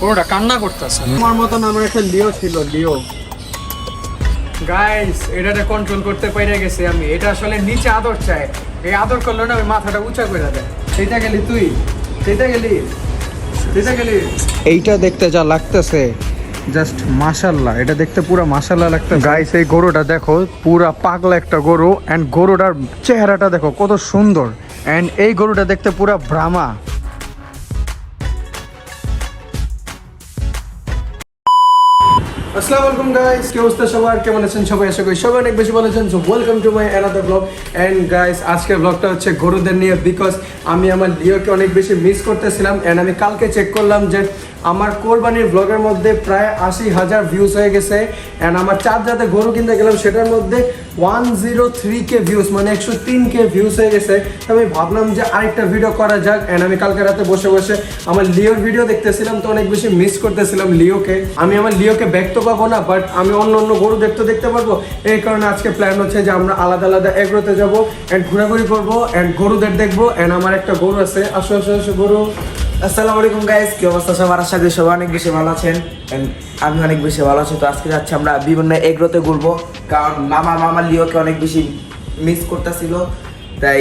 গরুটা কান্না করতেছে। আমার মতন আমার একটা লিও ছিল লিও। গাইস এটাতে কন্ট্রোল করতে পেরে গেছি আমি। এটা আসলে নিচে আদর চায়। এই আদর করলে না ওই মাথাটা উঁচা করে দেয়। সেইটা গেলি তুই। সেইটা গেলি। সেইটা গেলি। এইটা দেখতে যা লাগতেছে জাস্ট মাশাল্লাহ। এটা দেখতে পুরো মাশাল্লাহ লাগতে গাইস এই গরুটা দেখো পুরা পাগলা একটা গরু। এন্ড গরুটার চেহারাটা দেখো কত সুন্দর। এন্ড এই গরুটা দেখতে পুরা ব্রাহ্মা। আসসালামু আলাইকুম গাইস কি অবস্থা সবার? কেমন আছেন সবাই? আশা করি সবাই অনেক বেশি ভালো আছেন। So welcome to my another blog and guys আজকের ব্লগটা হচ্ছে গরুদের নিয়ে বিকজ আমি আমার লিওকে অনেক বেশি মিস করতেছিলাম। এন্ড আমি কালকে চেক করলাম যে আমার কোরবানির ব্লগের মধ্যে প্রায় আশি হাজার ভিউজ হয়ে গেছে। অ্যান্ড আমার চার যাতে গরু কিনতে গেলাম, সেটার মধ্যে one zero three K views মানে একশো তিন কে ভিউজ হয়ে গেছে। আমি ভাবলাম যে আরেকটা ভিডিও করা যাক। অ্যান্ড আমি কালকে রাতে বসে বসে আমার লিওর ভিডিও দেখতেছিলাম, তো অনেক বেশি মিস করতেছিলাম লিওকে। আমি আমার লিওকে ব্যক্ত পাবো না বাট আমি অন্য অন্য গরু দেখতে দেখতে পারব। এই কারণে আজকে প্ল্যান হচ্ছে যে আমরা আলাদা আলাদা এগ্রোতে যাব অ্যান্ড ঘোরাঘুরি করব অ্যান্ড গরুদের দেখব। অ্যান্ড আমার একটা গরু আছে। আসো আসো আসো গরু। আসসালামু আলাইকুম গাইস কি অবস্থা সবার? আশা করি সবাই অনেক বেশি ভালো আছেন। আমি অনেক বেশি ভালো আছি। তো আজকে যাচ্ছি আমরা বিভিন্ন এগ্রোতে ঘুরবো। কারণ মামা মামা লিওকে অনেক বেশি মিস করতেছিল। তাই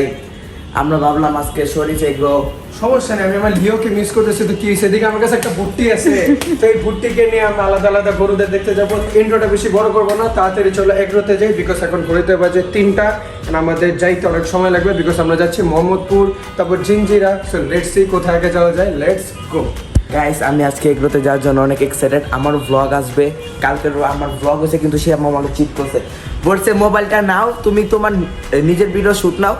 আমরা ভাবলাম আজকে শরীফ এগ্রো সমস্যা নেই আমি আমার লিওকে মিস করতেছি তো কি সেদিকে আমার কাছে একটা ভুট্টি আছে। তো এই ভুট্টিকে নিয়ে আমরা আলাদা আলাদা গরুদের দেখতে যাব। ইন্ট্রোটা বেশি বড় করব না তাড়াতাড়ি চলো এগ্রোতে যাই বিকজ এখন ঘুরিতে বাজে তিনটা আমাদের যাইতে অনেক সময় লাগবে বিকজ আমরা যাচ্ছি মোহাম্মদপুর তারপর জিঞ্জিরা সো লেটস সি কোথায় আগে যাওয়া যায় লেটস গো গাইস আমি আজকে এগ্রোতে যাওয়ার জন্য অনেক এক্সাইটেড আমার ব্লগ আসবে কালকের আমার ব্লগ হয়েছে কিন্তু সে আমার আমাকে চিট করছে। বলছে মোবাইলটা নাও তুমি তোমার নিজের ভিডিও শুট নাও।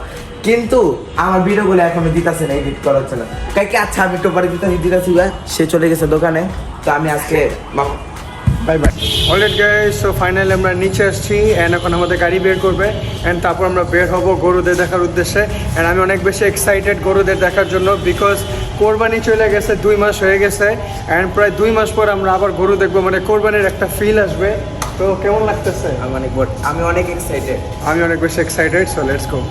কিন্তু আমার ভিডিওগুলো এখনও দিতেছে না এডিট করা হচ্ছে না। কাই আচ্ছা আমি একটু পরে দিতেছি। সে চলে গেছে দোকানে। তো আমি আজকে মামা bye bye. Alright guys so finally আমরা নিচে আসছি অ্যান্ড এখন আমাদের গাড়ি বের করবে অ্যান্ড তারপর আমরা বের হব গরুদের দেখার উদ্দেশ্যে। অ্যান্ড আমি অনেক বেশি এক্সাইটেড গরুদের দেখার জন্য বিকজ কোরবানি চলে গেছে দুই মাস হয়ে গেছে অ্যান্ড প্রায় দুই মাস পর আমরা আবার গরু দেখব মানে কোরবানির একটা ফিল আসবে। তো কেমন লাগতেছে? আমি অনেক আমি অনেক এক্সাইটেড আমি অনেক বেশি এক্সাইটেড সো লেটস গো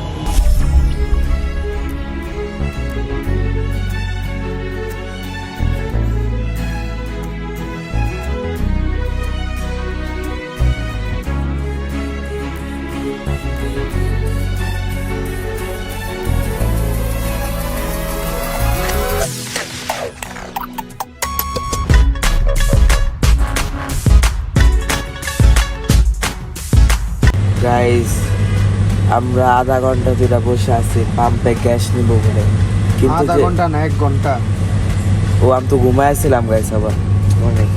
আমরা আধা ঘণ্টা ধরে বসে আছি পাম্পে গ্যাস নিব বলে। কিন্তু আধা ঘণ্টা না এক ঘণ্টা? ও আমি তো ঘুমাইছিলাম গাইস আবার। অনেক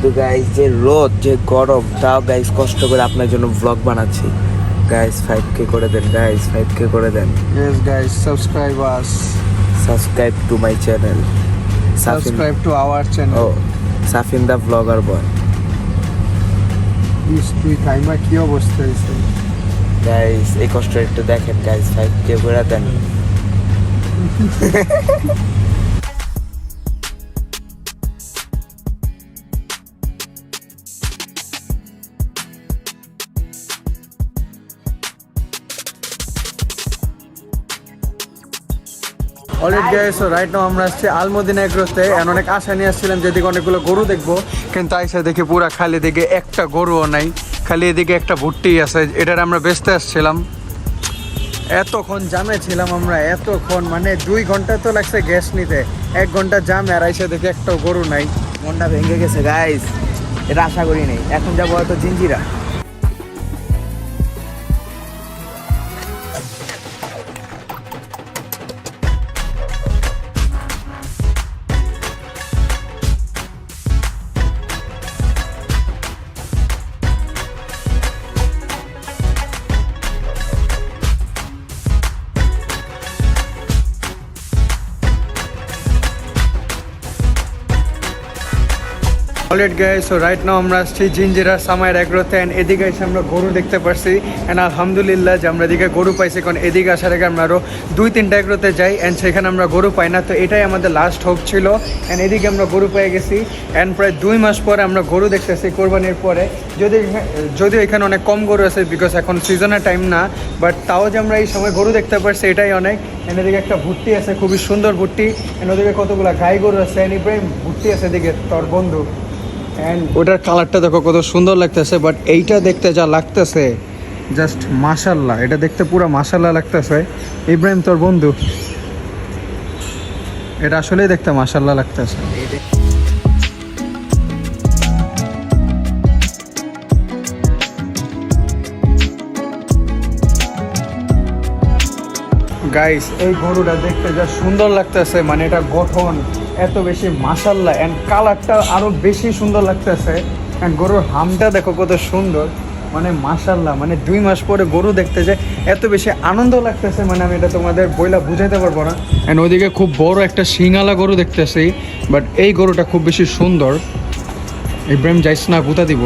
তো গাইস যে রোদ যে গরম তাও গাইস কষ্ট করে আপনার জন্য ব্লগ বানাচ্ছি। গাইস ফাইভ কে করে দেন গাইস ফাইভ কে করে দেন। Yes guys subscribe us subscribe to my channel subscribe to our channel O Safin the blogger boy ইস তুই টাইমা কি অবস্থা হয়েছে? গাইস এই কষ্ট একটু দেখেন গাইস ফাইভ কে করে দেন। রাইট আমরা আসছি আলমদিনা এগ্রোতে অনেক আশা নিয়ে আসছিলাম যেদিকে অনেকগুলো গরু দেখব। কিন্তু আইসা দেখি পুরা খালি দিকে একটা গরুও নাই। খালি এদিকে একটা ভুট্টি আছে, এটার আমরা বেচতে আসছিলাম। এতক্ষণ জামে ছিলাম আমরা, এতক্ষণ মানে দুই ঘণ্টা তো লাগছে গ্যাস নিতে। এক ঘণ্টা জামে আর আইসা দেখে একটাও গরু নাই। মনটা ভেঙে গেছে গাইস এটা আশা করি নেই। এখন যাব হয়তো Jinjira. Alright guy so right now আমরা আসছি জিঞ্জিরার সামায়ের এগ্রোতে অ্যান্ড এদিকে এসে আমরা গরু দেখতে পারছি। অ্যান্ড আলহামদুলিল্লাহ যে আমরা এদিকে গরু পাইছি, কারণ এদিকে আসার আগে আমরা আরও দুই, তিনটা এগ্রোতে যাই অ্যান্ড সেখানে আমরা গরু পাই না। তো এটাই আমাদের লাস্ট হোপ ছিল অ্যান্ড এদিকে আমরা গরু পেয়ে গেছি। অ্যান্ড প্রায় দুই মাস পরে আমরা গরু দেখতেছি কোরবানির পরে। যদি যদিও এখানে অনেক কম গরু আছে বিকজ এখন সিজনের টাইম না বাট তাও যে আমরা এই সময় গরু দেখতে পারছি, এটাই অনেক। অ্যান্ড এদিকে একটা ভুট্টি আছে, খুবই সুন্দর ভুট্টি। অ্যান্ড ওদিকে কতগুলো গাই গরু আছে অ্যান্ড ইব্রাহিম, ভুট্টি আছে এদিকে, তোর বন্ধু। ওটার কালারটা দেখো কত সুন্দর লাগতেছে বাট এইটা দেখতে যা লাগতেছে জাস্ট মাশাল্লাহ এটা দেখতে পুরো মাশাল্লাহ লাগতেছে। ইব্রাহিম, তোর বন্ধু? এটা আসলেই দেখতে মাশাল্লাহ লাগতেছে। গাইস এই গরুটা দেখতে যা সুন্দর লাগতেছে মানে এটা গঠন। এত বেশি মাসাল্লা অ্যান্ড কালারটা আরও বেশি সুন্দর লাগতেছে। অ্যান্ড গরুর হামটা দেখো কত সুন্দর। মানে মাসাল্লাহ মানে দুই মাস পরে গরু দেখতে যে এত বেশি আনন্দ লাগতেছে মানে আমি এটা তোমাদের বইলা বুঝাইতে পারব না। অ্যান্ড ওইদিকে খুব বড় একটা শিঙালা গরু দেখতেছি বাট এই গরুটা খুব বেশি সুন্দর। ইব্রাহিম যাইস না গুতা দিব।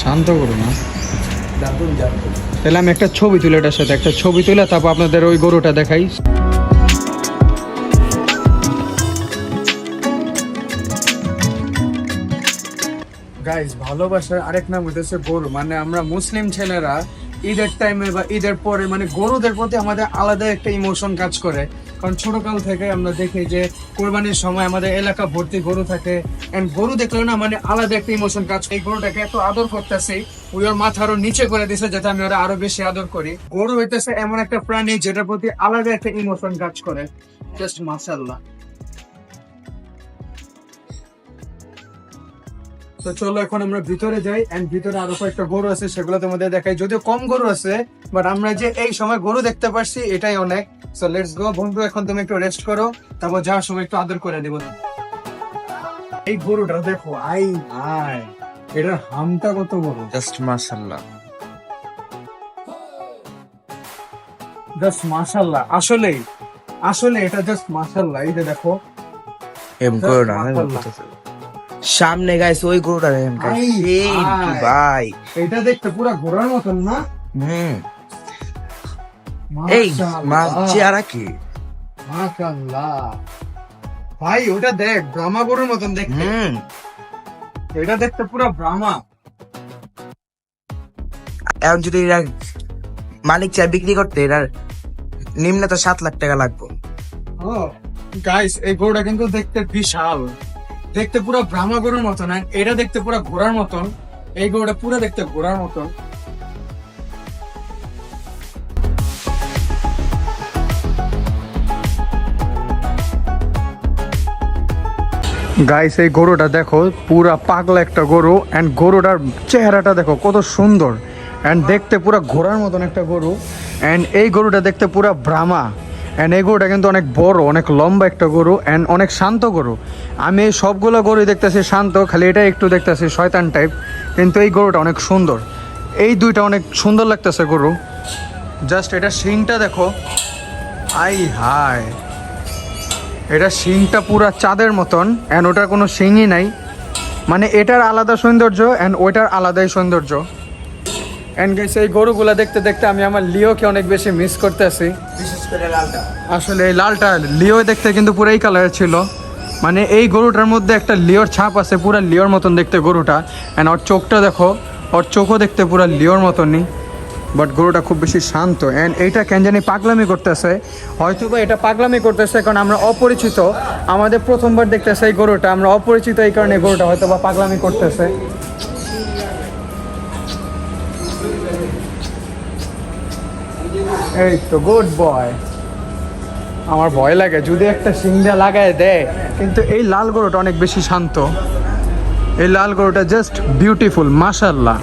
শান্ত গরু না? তাহলে আমি একটা ছবি তুলে এটার সাথে একটা ছবি তুলে তারপর আপনাদের ওই গরুটা দেখাই। গাইজ ভালোবাসার আরেক নাম হইতেছে গরু। মানে আমরা মুসলিম ছেলেরা ঈদের টাইমে বা ঈদের পরে মানে গরুদের প্রতি আমাদের আলাদা একটা ইমোশন কাজ করে। কারণ ছোটকাল থেকে আমরা দেখি যে কোরবানির সময় আমাদের এলাকা ভর্তি গরু থাকে। এন্ড গরু দেখলে না মানে আলাদা একটা ইমোশন কাজ এই গরুটাকে এত আদর করতেছি ওই ওর মাথা আরও নিচে করে দিছে যাতে আমি ওরা আরও বেশি আদর করি। গরু হইতেছে এমন একটা প্রাণী যেটার প্রতি আলাদা একটা ইমোশন কাজ করে। জাস্ট মাসাল্লাহ তো চলো এখন আমরা ভিতরে যাই এন্ড ভিতরে আরও কয়েকটা গরু আছে সেগুলো তোমাদের দেখাই। যদিও কম গরু আছে বাট আমরা যে এই সময় গরু দেখতে পারছি এটাই অনেক। সো লেটস গো বন্ধু এখন তুমি একটু রেস্ট করো তারপর যাওয়ার সময় একটু আদর করে দেবো এই গরুটা দেখো আই আই এটার হামটা কত বড়। জাস্ট মাশাআল্লাহ। জাস্ট মাশাল্লাহ আসলেই আসলে এটা জাস্ট মাশাল্লাহ এই যে দেখো। এম মাশাআল্লাহ। সামনে গাইস ওই গরুটা দেখেন। ভাই এটা দেখতে পুরো ঘোড়ার মতন না? হুম। এই মা মাশাআল্লাহ। চেহারা কি? মাশাআল্লাহ। ভাই ওটা দেখ ব্রাহ্মা গরুর মতন দেখতে। হুম। এটা দেখতে পুরো ব্রাহ্মা। এখন যদি এরা মালিক চায় বিক্রি করতে এটার নিম্ন তো সাত লাখ টাকা লাগবে। ও গাইস এই গরুটা কিন্তু দেখতে বিশাল। দেখতে পুরো ব্রাহ্মা গরুর মতন আর এটা দেখতে পুরো ঘোড়ার মতন, এই গরুটা পুরো দেখতে ঘোড়ার মতন। গাইস এই গরুটা দেখো, পুরা পাগলা একটা গরু এন্ড গরুটার চেহারাটা দেখো কত সুন্দর। এন্ড দেখতে পুরো ঘোড়ার মতন একটা গরু এন্ড এই গরুটা দেখতে পুরো ব্রাহ্মা। এন্ড এই গরুটা কিন্তু অনেক বড়, অনেক লম্বা একটা গরু অ্যান্ড অনেক শান্ত গরু। আমি এই সবগুলো গরু দেখতেছি শান্ত, খালি এটা একটু দেখতেছি শয়তান টাইপ কিন্তু এই গরুটা অনেক সুন্দর। এই দুইটা অনেক সুন্দর লাগতেছে গরু। জাস্ট এটা শিংটা দেখো। আই হায়। এটা শিংটা পুরা চাঁদের মতন অ্যান্ড ওটার কোনো শিংই নাই। মানে এটার আলাদা সৌন্দর্য অ্যান্ড ওইটার আলাদাই সৌন্দর্য। অ্যান্ড গেছে এই গরুগুলা দেখতে দেখতে আমি আমার লিওকে অনেক বেশি মিস করতেছি। আসলে এই লালটা লিও দেখতে কিন্তু পুরো এই কালারের ছিল। মানে এই গরুটার মধ্যে একটা লিওর ছাপ আছে, পুরো লিওর মতন দেখতে গরুটা। অ্যান্ড ওর চোখটা দেখো, ওর চোখও দেখতে পুরো লিওর মতনই। বাট গরুটা খুব বেশি শান্ত। অ্যান্ড এইটা কেন জানি পাগলামি করতেছে। হয়তো বা এটা পাগলামি করতেছে কারণ আমরা অপরিচিত। আমাদের প্রথমবার দেখতেছে এই গরুটা। আমরা অপরিচিত এই কারণে গরুটা হয়তো বা পাগলামি করতেছে। এই তো গুড বয় আমার ভয় লাগে, যদি একটা সিংহা লাগায় দেয়, কিন্তু এই লাল গরুটা অনেক বেশি শান্ত। এই লাল গরুটা জাস্ট বিউটিফুল মাশাল্লাহ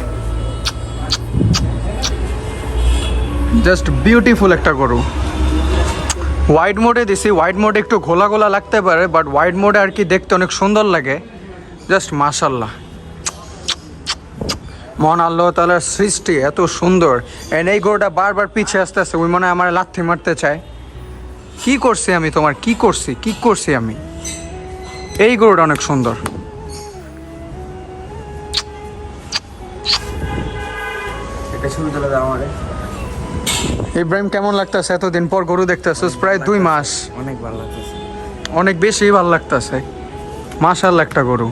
জাস্ট বিউটিফুল একটা গরু। হোয়াইট মোডে দিছি হোয়াইট মোডে একটু ঘোলা ঘোলা লাগতে পারে বাট হোয়াইট মোডে আর কি দেখতে অনেক সুন্দর লাগে। জাস্ট মাশাল্লাহ মহান আল্লাহ তালার সৃষ্টি এত সুন্দর। এন্ড এই গরুটা বারবার পিছিয়ে আসতে আসতে ওই মনে হয় আমার লাথি মারতে চায়। কি করছি আমি তোমার? কি করছি? কি করছি আমি? এই গরুটা অনেক সুন্দর। ইব্রাহিম কেমন লাগতেছে? এতদিন পর গরু দেখতেছিস প্রায় দুই মাস। অনেক ভালো লাগতেছে। অনেক বেশি ভালো লাগতেছে। মাসাল একটা গরু।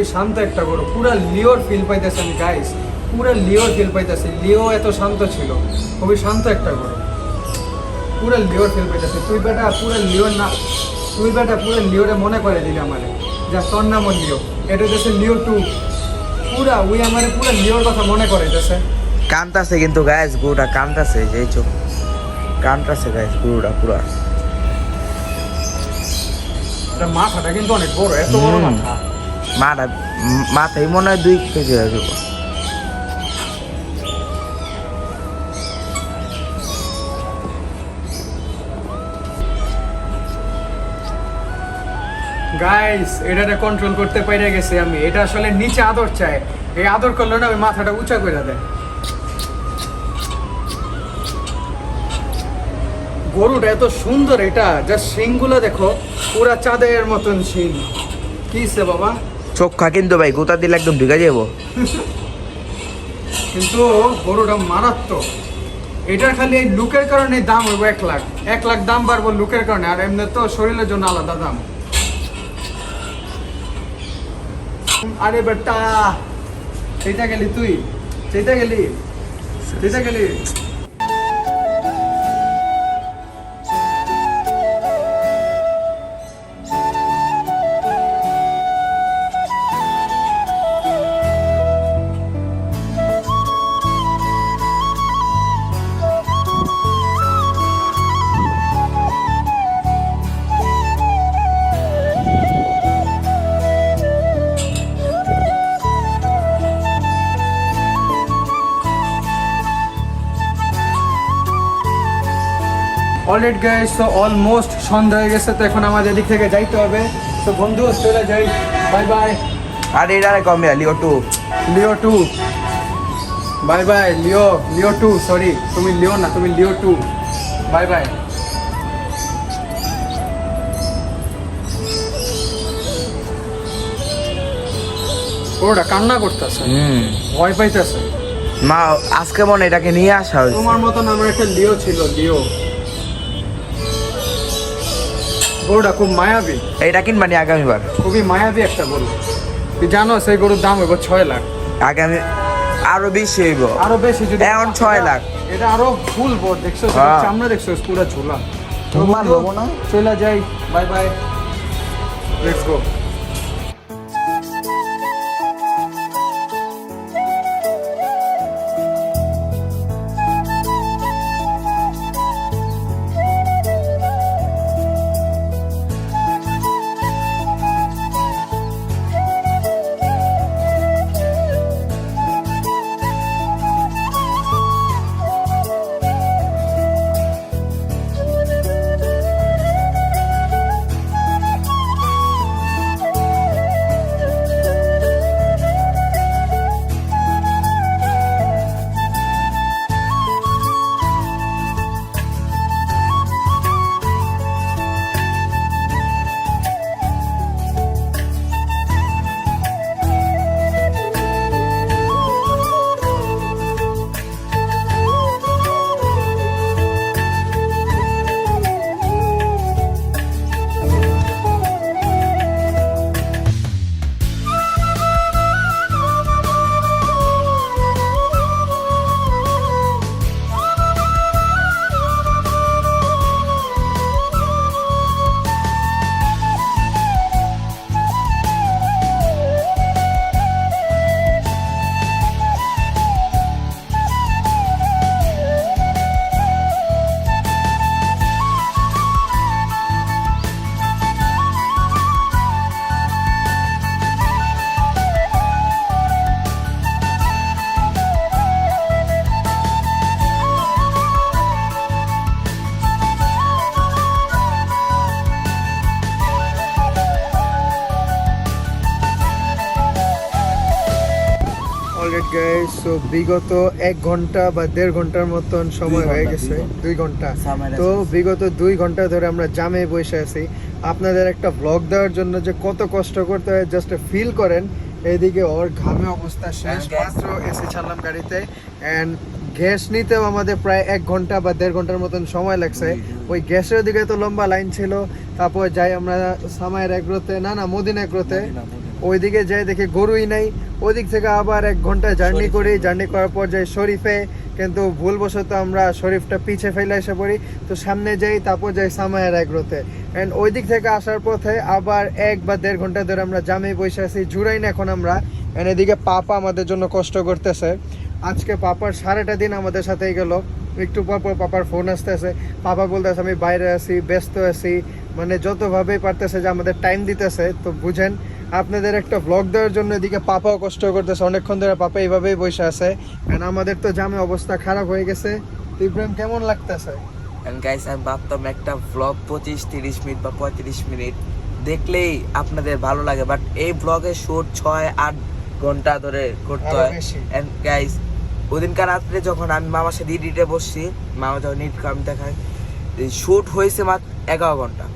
খুবই শান্ত একটা গরু। পুরা লিওর ফিল পাইতেছেন গাইস পুরা লিওর ফিল পাইতেছে। লিও এত শান্ত ছিল। খুবই শান্ত একটা গরু। পুরা লিওর ফিল পাইতেছে। তুই বেটা পুরা লিওর না তুই বেটা পুরা লিওরে মনে করে দিলি আমারে। যা তোর নামও লিও। এটা হচ্ছে লিও টু পুরা ওই আমারে পুরা লিওর কথা মনে করে দিতেছে। কানতাছে কিন্তু গাইস গরুটা কানতাছে যে চোখ কানতাছে গাইস গরুটা পুরা। মাথাটা কিন্তু অনেক বড় এত বড় মাথা। মাটা মাথায় মনে হয় দুই কেজি যাব। গাইস এটাতে কন্ট্রোল করতে পেরে গেছি আমি। এটা আসলে নিচে আদর চায়। এই আদর করলে না ওই মাথাটা উঁচা করে দেয়। গরুটা এত সুন্দর এটা। যা শিংগুলো দেখো, পুরা চাঁদের মতন শিং। কিসে বাবা? চোখা কিন্তু ভাই গোতা দিলে একদম ঢুকে যাব। কিন্তু গরুটা মারাত্মক। এটার খালি লুকের কারণে দাম হইব এক লাখ। এক লাখ দাম বাড়বো লুকের কারণে, আর এমনি তো শরীরের জন্য আলাদা দাম। আরে বেটা, সেইটা গেলি তুই, সেইটা গেলি সেইটা গেলি। অলরেড গাইস তো অলমোস্ট সন্ধ্যা হয়ে গেছে তো এখন আমাদের এদিক থেকে যাইতে হবে। তো বন্ধু চলে যাই। বাই বাই আর এটা কমে Leo two Leo two bye bye Leo Leo two sorry তুমি লিও না তুমি লিও টু বাই বাই ওটা কান্না করতেছে। হুম। ভয় পাইতেছে। মা আজকে মনে এটাকে নিয়ে আসা হয়েছে। তোমার মতন আমার একটা লিও ছিল লিও। গরুটা খুব মায়াবী। এটা কিনবানি আগামীবার? খুবই মায়াবী একটা গরু। তুই জানো সেই গরুর দাম হইব ছয় লাখ। আগামী আরও বেশি হইব। আরও বেশি যদি এখন ছয় লাখ। এটা আরও ফুল বড় দেখছ সামনে চামড়া দেখছ? পুরো ঝোলা। তোমার হব না? চলে যাই। Bye bye. লেটস গো বিগত এক ঘণ্টা বা দেড় ঘণ্টার মতন সময় হয়ে গেছে দুই ঘণ্টা। তো বিগত দুই ঘণ্টা ধরে আমরা জামে বসে আছি। আপনাদের একটা ব্লগ দেওয়ার জন্য যে কত কষ্ট করতে হয় জাস্ট ফিল করেন। এইদিকে ওর ঘামে অবস্থা শেষ মাত্র এসে ছাড়লাম গাড়িতে। অ্যান্ড গ্যাস নিতেও আমাদের প্রায় এক ঘণ্টা বা দেড় ঘণ্টার মতন সময় লাগছে। ওই গ্যাসের দিকে তো লম্বা লাইন ছিল। তারপর যাই আমরা সামায়ের এগ্রোতে না না মদিন এগ্রোতে ওইদিকে যাই দেখি গরুই নাই। ওইদিক থেকে আবার এক ঘণ্টা জার্নি করি জার্নি করার পর যাই শরীফে। কিন্তু ভুলবশত আমরা শরীফটা পিছে ফেলে এসে পড়ি। তো সামনে যাই তারপর যাই সামায়ের এগ্রোতে অ্যান্ড ওই দিক থেকে আসার পথে আবার এক বা দেড় ঘণ্টা ধরে আমরা জামে বসে আছি জুড়াই না এখন আমরা। অ্যান্ড এদিকে পাপা আমাদের জন্য কষ্ট করতেছে। আজকে পাপার সারাটা দিন আমাদের সাথেই গেল। একটু পর পর পাপার ফোন আসতেছে। পাপা বলতেছে আমি বাইরে আছি ব্যস্ত আছি। মানে যতভাবেই পারতেছে যে আমাদের টাইম দিতেছে তো বুঝেন আপনাদের একটা ব্লগ দেওয়ার জন্য এদিকে পাপাও কষ্ট করতেছে। অনেকক্ষণ ধরে পাপা এইভাবেই বসে আছে। কারণ আমাদের তো জামে অবস্থা খারাপ হয়ে গেছে। ইব্রাহিম কেমন লাগতেছে? গাইস আমি ভাবতাম একটা ভ্লগ পঁচিশ তিরিশ মিনিট বা পঁয়ত্রিশ মিনিট। দেখলেই আপনাদের ভালো লাগে বাট এই ব্লগের শুট ছয় আট ঘণ্টা ধরে করতে হয়। এন্ড গাইস ওদিনকার রাত্রে যখন আমি মামার সাথে ইডিটে বসছি মামা যখন ইট আমি দেখাই শুট হয়েছে মাত্র এগারো ঘণ্টা।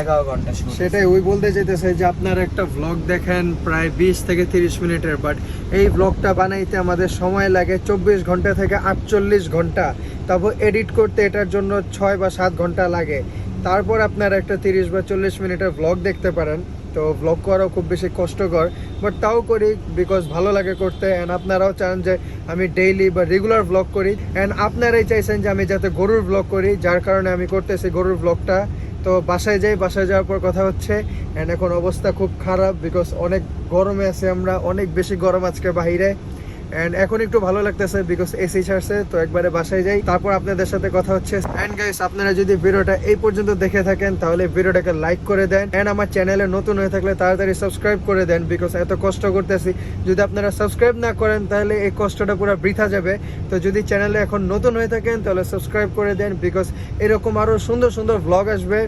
এগারো ঘণ্টা সেটাই, ওই বলতে চাইতেছে যে আপনার একটা ব্লগ দেখেন প্রায় বিশ থেকে তিরিশ মিনিটের বাট এই ব্লগটা বানাইতে আমাদের সময় লাগে চব্বিশ ঘণ্টা থেকে আটচল্লিশ ঘণ্টা। তারপর এডিট করতে এটার জন্য ছয় বা সাত ঘণ্টা লাগে। তারপর আপনার একটা তিরিশ বা চল্লিশ মিনিটের ব্লগ দেখতে পারেন। তো ব্লগ করাও খুব বেশি কষ্টকর বাট তাও করি বিকজ ভালো লাগে করতে। অ্যান্ড আপনারাও চান যে আমি ডেইলি বা রেগুলার ব্লগ করি। অ্যান্ড আপনারাই চাইছেন যে আমি যাতে গরুর ব্লগ করি, যার কারণে আমি করতেছি গরুর ব্লগটা তো বাসায় যাই, বাসায় যাওয়ার পর কথা হচ্ছে অ্যান্ড এখন অবস্থা খুব খারাপ বিকজ অনেক গরমে আছে আমরা, অনেক বেশি গরম আজকে বাইরে অ্যান্ড এখন একটু ভালো লাগতেছে বিকজ এসি ছাড়ছে, তো একবারে বাসায় যাই। তারপর আপনাদের সাথে কথা হচ্ছে। অ্যান্ড গাইস আপনারা যদি ভিডিওটা এই পর্যন্ত দেখে থাকেন, তাহলে ভিডিওটাকে লাইক করে দেন। অ্যান্ড আমার চ্যানেলে নতুন হয়ে থাকলে তাড়াতাড়ি সাবস্ক্রাইব করে দেন বিকজ এত কষ্ট করতেছি। যদি আপনারা সাবস্ক্রাইব না করেন, তাহলে এই কষ্টটা পুরো বৃথা যাবে। তো যদি চ্যানেলে এখন নতুন হয়ে থাকেন, তাহলে সাবস্ক্রাইব করে দেন বিকজ এরকম আরও সুন্দর সুন্দর ব্লগ আসবে।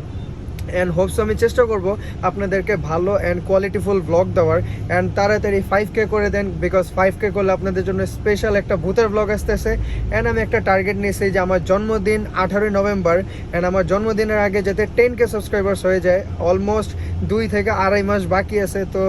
অ্যান্ড হোপস আমি চেষ্টা করব আপনাদেরকে ভালো অ্যান্ড কোয়ালিটিফুল ব্লগ দেওয়ার অ্যান্ড তাড়াতাড়ি ফাইভ কে করে দেন বিকজ ফাইভ কে করলে আপনাদের জন্য স্পেশাল একটা ভূতের ব্লগ আসতেছে অ্যান্ড আমি একটা টার্গেট নিয়েছি যে আমার জন্মদিন আঠারোই নভেম্বর অ্যান্ড আমার জন্মদিনের আগে যাতে টেন কে সাবস্ক্রাইবার্স হয়ে যায় অলমোস্ট দুই থেকে আড়াই মাস বাকি আছে তো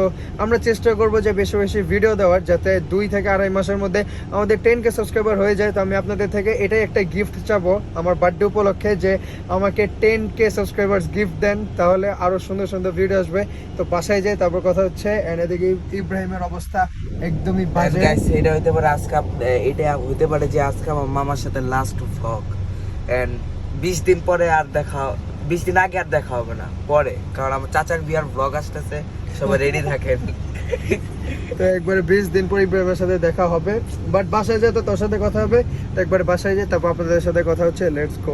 আমরা চেষ্টা করব যে বেশি বেশি ভিডিও দেওয়ার যাতে দুই থেকে আড়াই মাসের মধ্যে আমাদের টেন কে সাবস্ক্রাইবার হয়ে যায়। তো আমি আপনাদের থেকে এটাই একটা গিফট চাবো আমার বার্থডে উপলক্ষে যে আমাকে টেন কে সাবস্ক্রাইবার্স গিফট দেন তাহলে আরও সুন্দর সুন্দর ভিডিও আসবে। তো বাসায় যাই তারপর কথা হচ্ছে এদিকে ইব্রাহিমের অবস্থা একদমই বাজে। এটা হইতে পারে আজকে এটা হইতে পারে যে আজকে আমার মামার সাথে লাস্ট ভ্লগ এন্ড বিশ দিন পরে আর দেখা বিশ দিন আগে আর দেখা হবে না, পরে। কারণ আমার চাচার বিয়ার ব্লগ আসতেছে, সবাই রেডি থাকেন। তো একবারে বিশ দিন পর ইব্রাহিমের সাথে দেখা হবে। বাট বাসায় যেতে তোর সাথে কথা হবে, তো একবার বাসায় যাই তারপর আপনাদের সাথে কথা হচ্ছে let's go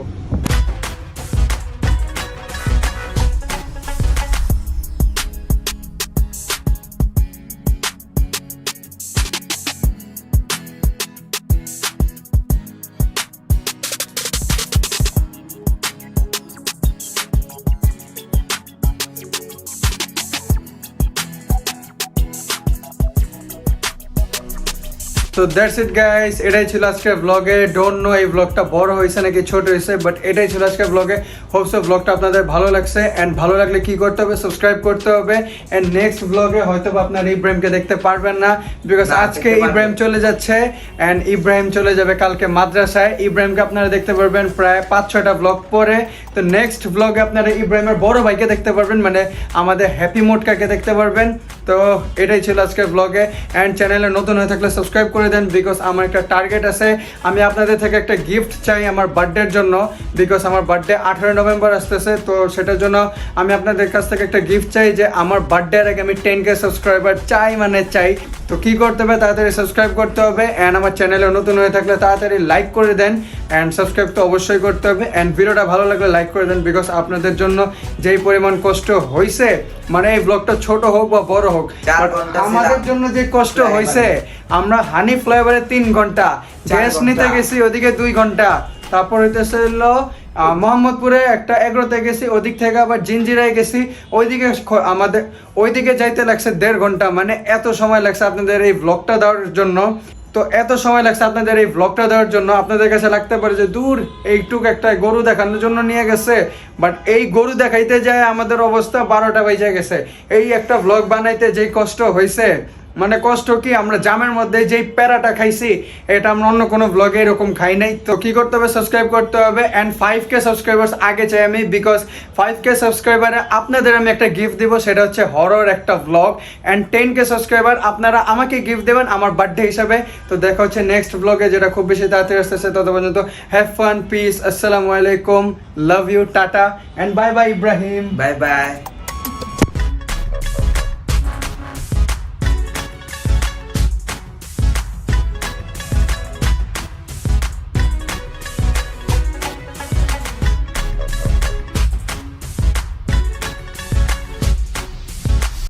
that's it guys এটাই ছিল আজকের ব্লগে ডোন্ট নো এই ব্লগটা বড় হয়েছে নাকি ছোট হয়েছে বাট এটাই ছিল আজকের ব্লগে হোপসো ব্লগটা আপনাদের ভালো লাগছে অ্যান্ড ভালো লাগলে কি করতে হবে? সাবস্ক্রাইব করতে হবে অ্যান্ড নেক্সট ব্লগে হয়তো বা আপনার ইব্রাহিমকে দেখতে পারবেন না বিকজ আজকে ইব্রাহিম চলে যাচ্ছে অ্যান্ড ইব্রাহিম চলে যাবে কালকে মাদ্রাসায়। ইব্রাহিমকে আপনারা দেখতে পারবেন প্রায় পাঁচ ছয়টা ব্লগ পরে। তো নেক্সট ব্লগে আপনারা ইব্রাহিমের বড় ভাইকে দেখতে পারবেন মানে আমাদের হ্যাপি মোটকাকে দেখতে পারবেন। তো এটাই ছিল আজকের ব্লগে অ্যান্ড চ্যানেলে নতুন হয়ে থাকলে সাবস্ক্রাইব করে দেন বিকজ আমার একটা টার্গেট আছে। আমি আপনাদের থেকে একটা গিফট চাই আমার বার্থডের জন্য বিকজ আমার বার্থডে আঠারো নভেম্বর আসতেছে তো সেটার জন্য আমি আপনাদের কাছ থেকে একটা গিফট চাই যে আমার বার্থডের আগে আমি টেন কে সাবস্ক্রাইবার চাই মানে চাই। তো কি করতে হবে? তাড়াতাড়ি সাবস্ক্রাইব করতে হবে অ্যান্ড আমার চ্যানেলে নতুন হয়ে থাকলে তাড়াতাড়ি লাইক করে দেন অ্যান্ড সাবস্ক্রাইব তো অবশ্যই করতে হবে। অ্যান্ড ভিডিওটা ভালো লাগলে লাইক করে দেন বিকজ আপনাদের জন্য যেই পরিমাণ কষ্ট হয়েছে মানে এই ব্লগটা ছোট হোক বা বড় হোক আমাদের জন্য যে কষ্ট হয়েছে আমরা হানি ফ্লেভারে তিন ঘণ্টা গ্যাস নিতে গেছি ওদিকে দুই ঘণ্টা তারপর হইতেছে হলো আহ, মোহাম্মদপুরে একটা এগ্রোতে গেছি, ওদিক থেকে আবার জিঞ্জিরায় গেছি। ওইদিকে আমাদের ওইদিকে যাইতে লাগছে দেড় ঘণ্টা মানে এত সময় লাগছে আপনাদের এই ব্লগটা দেওয়ার জন্য। তো এত সময় লাগছে আপনাদের এই ব্লগটা দেওয়ার জন্য। আপনাদের কাছে লাগতে পারে যে, দূর, এইটুক একটা গরু দেখানোর জন্য নিয়ে গেছে। বাট এই গরু দেখাইতে যায় আমাদের অবস্থা বারোটা বেজে গেছে। এই একটা ব্লগ বানাইতে যেই কষ্ট হয়েছে মানে কষ্ট কি, আমরা জামের মধ্যে যেই প্যারাটা খাইছি, এটা আমরা অন্য কোনো ব্লগে এরকম খাই নাই। তো কি করতে হবে? সাবস্ক্রাইব করতে হবে। অ্যান্ড ফাইভ কে সাবস্ক্রাইবার্স আগে চাই আমি বিকজ ফাইভ কে সাবস্ক্রাইবারে আপনাদের আমি একটা গিফট দিব, সেটা হচ্ছে হরর একটা blog and ten K subscriber আপনারা আমাকে গিফট দেবেন আমার বার্থডে হিসাবে। তো দেখা হচ্ছে নেক্সট ব্লগে যেটা খুব বেশি তাড়াতাড়ি আসতেছে তত পর্যন্ত। হ্যাভ ফান পিস আসসালামু আলাইকুম love you tata. And bye bye Ibrahim bye bye